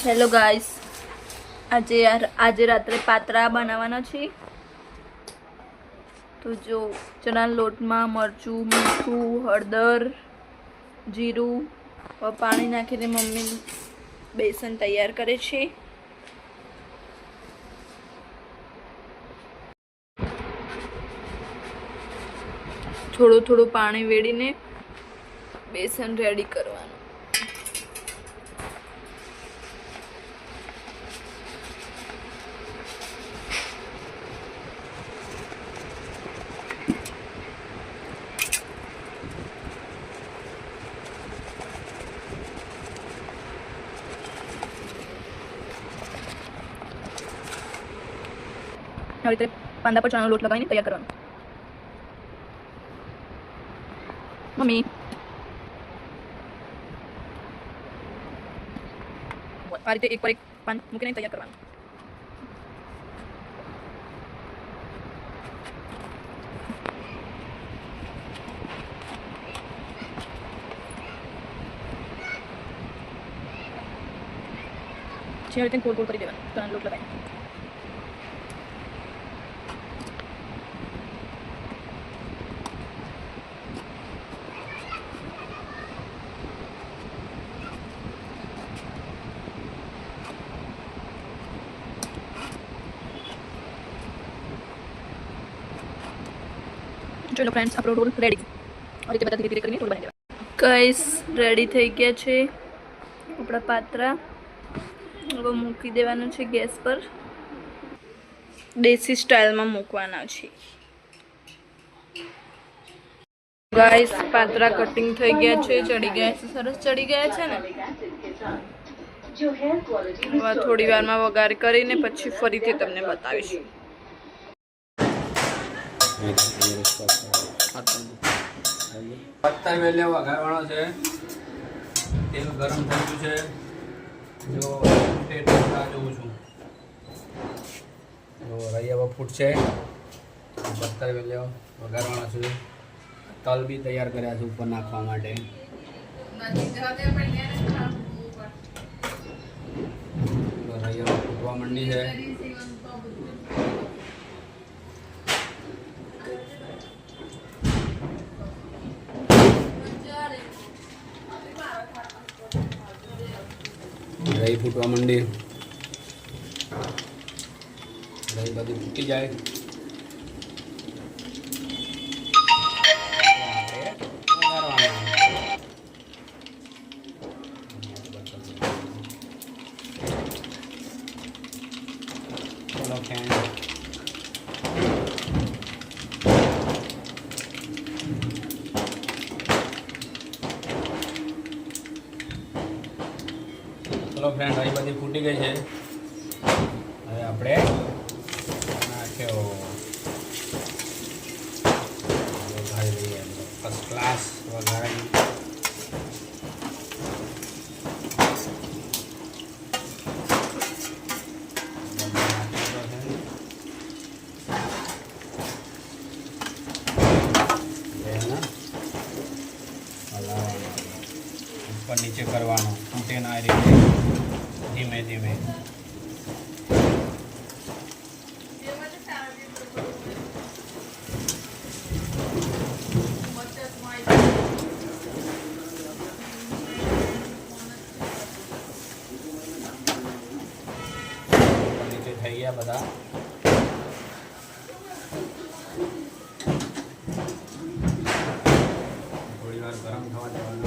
Hello guys આજે આજે રાત્રે પાતરા બનાવવાના છે તો જો, ચણા લોટમાં મરચું, મીઠું, હળદર, જીરું પાણી નાખીને મમ્મી બેસન તૈયાર કરે છે. થોડું થોડું પાણી વેડીને બેસન રેડી કરવાનું. આવી રીતે પાંદા પર ચણાનો લોટ લગાવીને તૈયાર કરવાનો મમ્મી આ રીતે એક પર એક પાન મૂકીને તૈયાર કરવાનું જે રીતે ગોળ ગોળ કરી દેવાનું ચણાનો લોટ લગાવીને ચલો ફ્રેન્ડ્સ આપણો રોલ રેડી આ રીતે બધા ધીરે ધીરે કરીને રોલ બનાવી દેવા ગાઈસ રેડી થઈ ગયા છે આપણા પાત્રા હવે મૂકી દેવાનું છે ગેસ પર દેશી સ્ટાઇલમાં મૂકવાના છે ગાઈસ પાત્રા કટિંગ થઈ ગયા છે ચડી ગયા છે સરસ ચડી ગયા છે ને થોડી વારમાં વઘાર કરીને પછી ફરીથી તમને બતાવીશું। પત્તા વેલે વઘારવાનો છે. તેલ ગરમ થઈ ગયું છે. જો જોઉં છું. જો રૈયા ફૂટશે પત્તા વેલે વઘારવાનો છે. તલ બી તૈયાર કર્યા છે ઉપર નાખવા માટે. રૈયા ફૂટવા માંડી છે. દહીં ફૂટવા માંડી દહીં બધું ફૂટી જાય આપણે ચલો ફ્રેન્ડ અહીં બધી ફૂટી ગઈ છે. હવે આપણે નીચે કરવાનો તૂટે ના એ રીતે ધીમે ધીમે ઉપર નીચે થઈ ગયા બધા થોડી વાર ગરમ થવા દેવાનું